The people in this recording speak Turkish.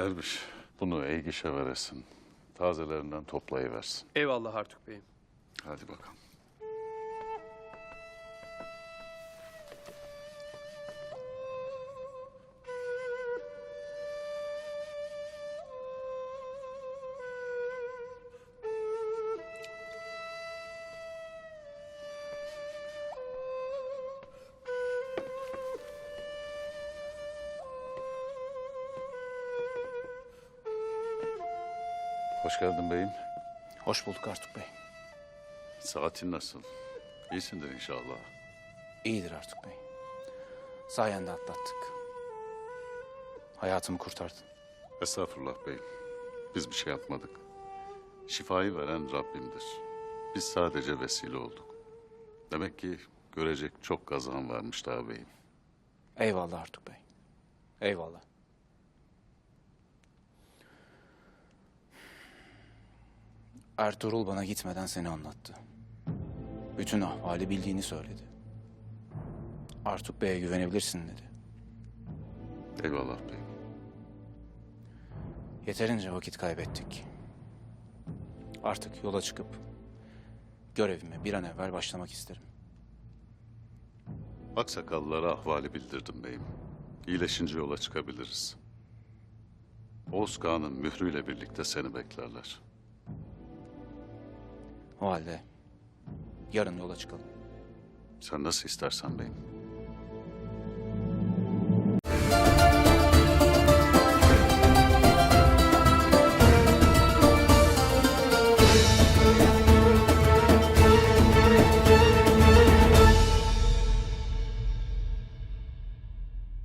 Derviş, bunu Eygiş'e veresin. Tazelerinden toplayıversin. Eyvallah Artuk Bey'im. Hadi bakalım. Hoş geldin beyim. Hoş bulduk Artuk Bey. Saatin nasıl? İyisindir inşallah. İyidir Artuk Bey. Sayende atlattık. Hayatımı kurtardın. Estağfurullah beyim. Biz bir şey yapmadık. Şifayı veren Rabbimdir. Biz sadece vesile olduk. Demek ki görecek çok kazan varmış daha beyim. Eyvallah Artuk Bey. Eyvallah. Ertuğrul bana gitmeden seni anlattı. Bütün ahvali bildiğini söyledi. Artuk Bey'e güvenebilirsin dedi. Eyvallah beyim. Yeterince vakit kaybettik. Artık yola çıkıp görevime bir an evvel başlamak isterim. Aksakallılara ahvali bildirdim beyim. İyileşince yola çıkabiliriz. Oğuz Kağan'ın mührüyle birlikte seni beklerler. O halde yarın yola çıkalım. Sen nasıl istersen beyim.